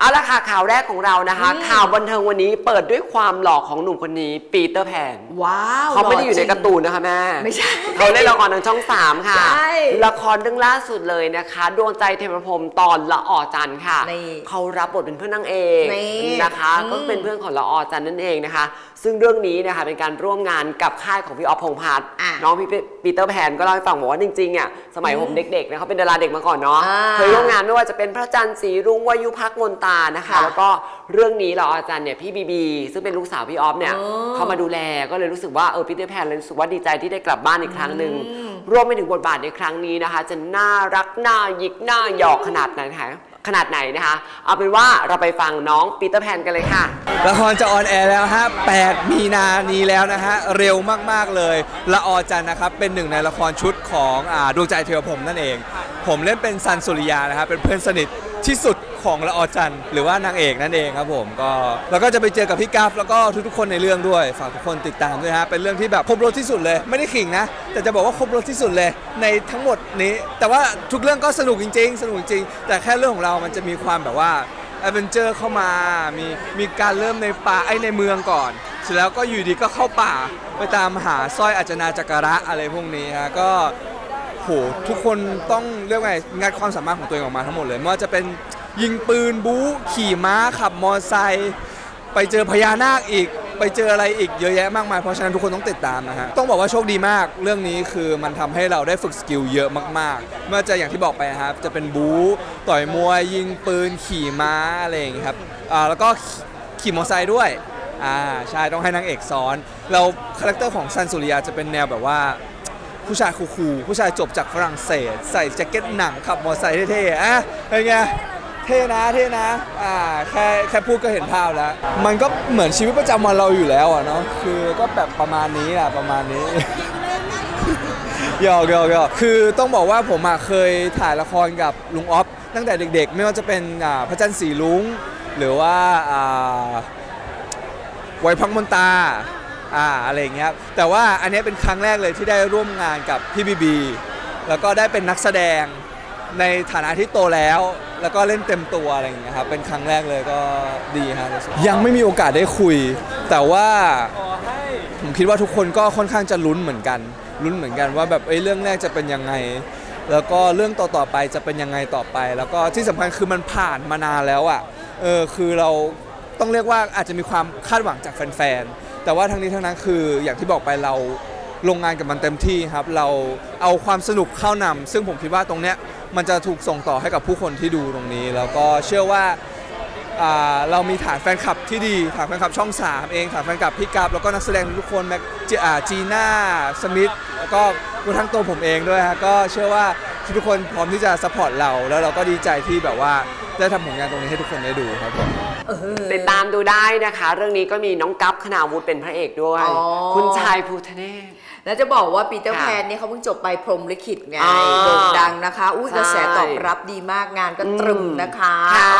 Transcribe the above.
เอาละค่ะข่าวแรกของเรานะคะ ข่าวบันเทิงวันนี้เปิดด้วยความหล่อของหนุ่มคนนี้ ปีเตอร์แพนว้าวเขาไม่ได้อยู่ในหล่จการ์ตูนนะคะแม่ไม่ใช่เขาเล่นละครทางช่องสามค่ะใช่ละครเรื่องล่าสุดเลยนะคะ ดวงใจเทพพรหมตอนละออจันทร์ค่ะนี่เขารับบทเป็นเพื่อนนางเอกนี่นะคะอืมก็เป็นเพื่อนของละออจันทร์นั่นเองนะคะ ซึ่งเรื่องนี้นะคะเป็นการร่วมงานกับค่ายของพี่ออฟพงษ์พัฒน์อะน้องพี่ปีเตอร์แพนก็เล่าให้ฟังบอกว่าจริงๆอะสมัยผมเด็กๆนะเขาเป็นดาราเด็กมาก่อนเนาะอ่าเคยร่วมงานไม่ว่าจะเป็นพระจันทร์สีรุ้งวายุพักมนตานะคะ ค่ะแล้วก็เรื่องนี้ละออจันทร์เนี่ยพี่บีบีซึ่งเป็นลูกสาวพี่ออฟเนี่ยอ๋อเขามาดูแลก็เลยรู้สึกว่าเออปีเตอร์แพนเลยรู้สึกว่าดีใจที่ได้กลับบ้านอีกครั้งหนึ่งรวมไปถึงบทบาทในครั้งนี้นะคะ จะน่ารักน่าหยิกน่าหยอกขนาดไหนนะคะขนาดไหนนะคะ เอาเป็นว่าเราไปฟังน้องปีเตอร์แพนกันเลยค่ะ ละครจะออนแอร์แล้วฮะ 8 มีนานี้แล้วนะฮะ เร็วมาก ๆ เลย ละออจันทร์นะครับ เป็นหนึ่งในละครชุดของอาดวงใจเทวพรหมนั่นเอง ผมเล่นเป็นซันสุริยานะครับเป็นเพื่อนสนิทที่สุดของละออจันทร์หรือว่านางเอกนั่นเองครับผมก็แล้วก็จะไปเจอกับพี่กัฟแล้วก็ทุกๆคนในเรื่องด้วยฝากทุกคนติดตามด้วยฮะเป็นเรื่องที่แบบครบรถที่สุดเลยไม่ได้ขิงนะ แต่จะบอกว่าครบรถที่สุดเลยในทั้งหมดนี้ แต่ว่าทุกเรื่องก็สนุกจริง ๆ สนุกจริงแต่แค่เรื่องของเรามันจะมีความแบบว่าแอดเวนเจอร์เข้ามามีมีการเริ่มในป่าไอ้ในเมืองก่อนเสร็จแล้วก็อยู่ดีก็เข้าป่าไปตามหาสร้อยอาจนาจักระอะไรพวกนี้ฮะก็ หทุกคนต้องเรียกว่าไงงัดความสามารถของตัวเองออกมาทั้งหมดเลยไม่ว่าจะเป็นยิงปืนบู๊ขี่ม้าขับมอเตอร์ไซค์ไปเจอพญานาคอีก ไปเจออะไรอีกเยอะแยะมากมายเพราะฉะนั้นทุกคนต้องติดตามนะฮะ ต้องบอกว่าโชคดีมาก เรื่องนี้คือมันทำให้เราได้ฝึกสกิลเยอะมากๆไม่ว่าจะอย่างที่บอกไปนะครับ จะเป็นบู๊ต่อยมวยยิงปืนขี่ม้าอะไรอย่างงี้ครับอ่าแล้วก็ขี่ขี่มอเตอร์ไซค์ด้วยอ่าใช่ต้องให้นางเอกซ้อน เราคาแรคเตอร์ของซันสุริยาจะเป็นแนวแบบว่า ผู้ชายคูลๆผู้ชายจบจากฝรั่งเศส ใส่แจ็คเก็ตหนังขับมอเตอร์ไซค์เท่ๆอะเป็นไงเท่นะเท่นะอ่าแค่แค่พูดก็เห็นภาพแล้ว มันก็เหมือนชีวิตประจำวันเราอยู่แล้วอะเนาะคือก็แบบประมาณนี้อะประมาณนี้หยอกหยอกหยอกคือต้องบอกว่าผมอะเคยถ่ายละครกับลุงออฟตั้งแต่เด็กๆ ไม่ว่าจะเป็นอ่าพระจันทร์สีลุงหรือว่าอ่าไวยพักมนตา อ่าอะไรอย่างเงี้ยครับแต่ว่าอันเนี้ยเป็นครั้งแรกเลยที่ได้ร่วมงานกับพี่บีบีแล้วก็ได้เป็นนักแสดงในฐานะที่โตแล้ว แล้วก็เล่นเต็มตัวอะไรอย่างเงี้ยครับเป็นครั้งแรกเลยก็ดีฮะรู้สึกยังไม่มีโอกาสได้คุย แต่ว่าผมคิดว่าทุกคนก็ค่อนข้างจะลุ้นเหมือนกันลุ้นเหมือนกันว่าแบบเอ้ยเรื่องแรกจะเป็นยังไง แล้วก็เรื่องต่อๆไปจะเป็นยังไงต่อไป แล้วก็ที่สำคัญคือมันผ่านมานานแล้วอะเออคือเราต้องเรียกว่าอาจจะมีความคาดหวังจากแฟนๆ แต่ว่าทั้งนี้ทั้งนั้นคืออย่างที่บอกไปเราลงงานกับมันเต็มที่ครับ เราเอาความสนุกเข้านำซึ่งผมคิดว่าตรงเนี้ยมันจะถูกส่งต่อให้กับผู้คนที่ดูตรงนี้ แล้วก็เชื่อว่าเรามีฐานแฟนคลับที่ดีฐานแฟนคลับช่อง 3 เองฐานแฟนคลับพี่กาฟแล้วก็นักแสดงทุกคนแม็กจีอ่าจีน่าสมิธแล้วก็รวมทั้งตัวผมเองด้วยฮะก็เชื่อว่า ทุกคนพร้อมที่จะสปอร์ตเราแล้วเราก็ดีใจที่แบบว่าได้ทำผลงานตรงนี้ให้ทุกคนได้ดูครับผม ติดตามดูได้นะคะ เรื่องนี้ก็มีน้องกั๊ขนาวุฒิเป็นพระเอกด้วยคุณชายภูทะเนศ แล้วจะบอกว่าปีเตอร์แพนเนี่ยเขาเพิ่งจบไปพรมลิขิตไงอ่โด่งดังนะคะ อุ้ส่กระแสตอบรับดีมากงานก็ตรึมนะคะค่ะ